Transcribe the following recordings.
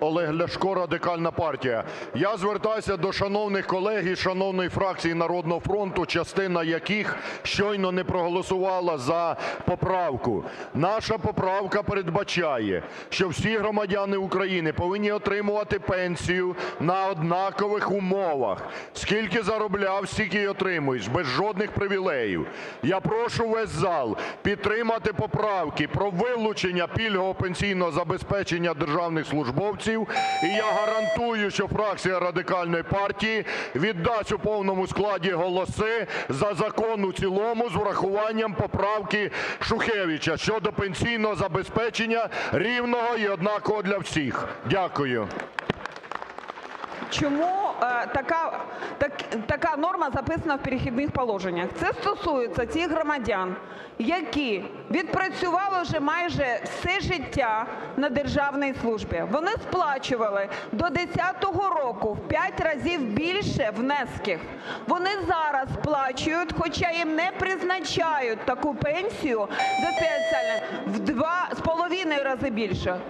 Олег Ляшко, Радикальна партія. Я звертаюся до шановних колег і шановної фракції "Народного фронту", частина яких щойно не проголосувала за поправку. Наша поправка передбачає, що всі громадяни України повинні отримувати пенсію на однакових умовах: скільки заробляв, стільки й отримуєш, без жодних привілеїв. Я прошу весь зал підтримати поправки про вилучення пільгового пенсійного забезпечення державних службовців. І я гарантую, що фракція Радикальної партії віддасть у повному складі голоси за закон у цілому з врахуванням поправки Шухевича щодо пенсійного забезпечення рівного і однакового для всіх. Дякую. Чому е, така, так, така норма записана в "Перехідних положеннях"? Це стосується тих громадян, які відпрацювали вже майже все життя на державній службі. Вони сплачували до 10-го року в 5 разів більше внесків. Вони зараз сплачують, хоча їм не призначають таку пенсію за спеціальне, в два з половиною рази більше.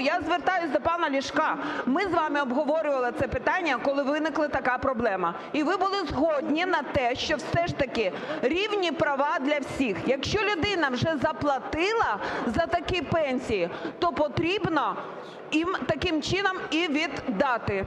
Я звертаюсь до пана Ліжка. Ми з вами обговорювали це питання, коли виникла така проблема. І ви були згодні на те, що все ж таки рівні права для всіх. Якщо людина вже заплатила за такі пенсії, то потрібно їм таким чином і віддати.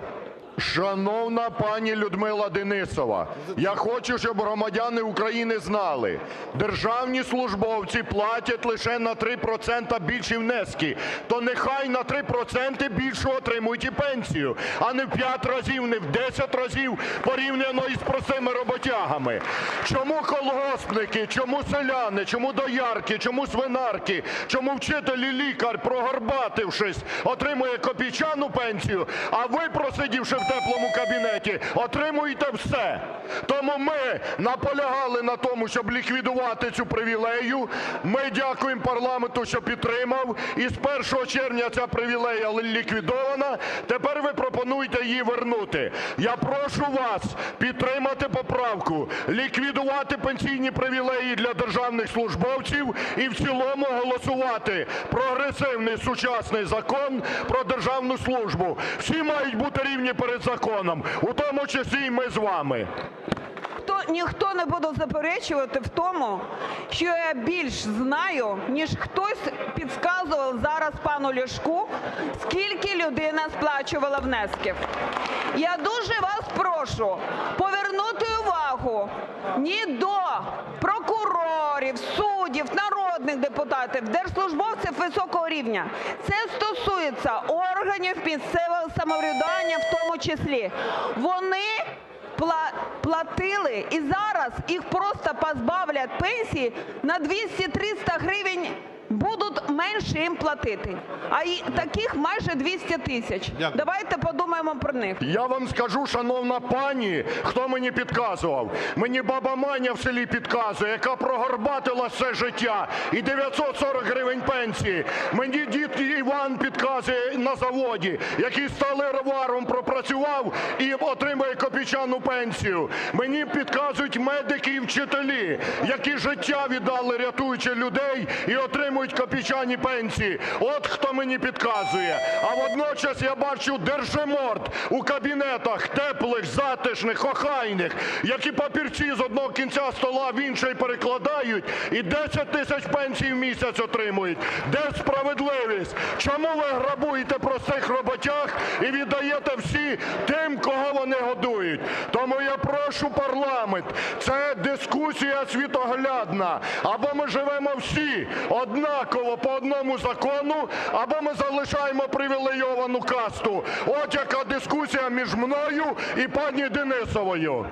Шановна пані Людмила Денисова, я хочу, щоб громадяни України знали: державні службовці платять лише на 3 процента більші внески, то нехай на 3 проценти більше отримують і пенсію, а не в 5 разів, не в 10 разів порівняно із простими роботягами. Чому колгоспники, чому селяни, чому доярки, чому свинарки, чому вчитель і лікар, прогорбатившись, отримує копійчану пенсію, а ви, просидівши в теплому кабінеті, отримуєте все? Тому ми наполягали на тому, щоб ліквідувати цю привілею. Ми дякуємо парламенту, що підтримав, і з 1 червня ця привілея ліквідована. Тепер ви пропонуєте її вернути. Я прошу вас підтримати поправку, ліквідувати пенсійні привілеї для державних службовців і в цілому голосувати прогресивний сучасний Закон про державну службу. Всі мають бути рівні перед законом, у тому числі і ми з вами. То ніхто не буде заперечувати в тому, що я більш знаю, ніж хтось підказував зараз пану Ляшку, скільки людина сплачувала внесків. Я дуже вас прошу повернути увагу не до прокурорів, суддів, народних депутатів, держслужбовців високого рівня. Це стосується органів місцевого самоврядування в тому числі. Вони платили, і зараз їх просто позбавлять пенсії на 200-300 гривень будуть менше їм платити. А таких майже 200 тисяч. Давайте подумаємо про них. Я вам скажу, шановна пані, хто мені підказував. Мені баба Маня в селі підказує, яка прогорбатила все життя і 940 гривень пенсії. Мені дід Іван підказує на заводі, який сталеваром пропрацював і отримує копійчану пенсію. Мені підказують медики і вчителі, які життя віддали, рятуючи людей, і отримують копійчані пенсії. От хто мені підказує. А водночас я бачу держиморд у кабінетах теплих, затишних, охайних, які папірці з одного кінця стола в інший перекладають і 10 тисяч пенсій в місяць отримують. Де справедливість? Чому ви грабуєте простих роботяг і віддаєте всі тим, кого вони годують? Тому я прошу парламент, це дискусія світоглядна. Або ми живемо всі однаково по одному закону, або ми залишаємо привілейовану касту. От яка дискусія між мною і пані Денисовою.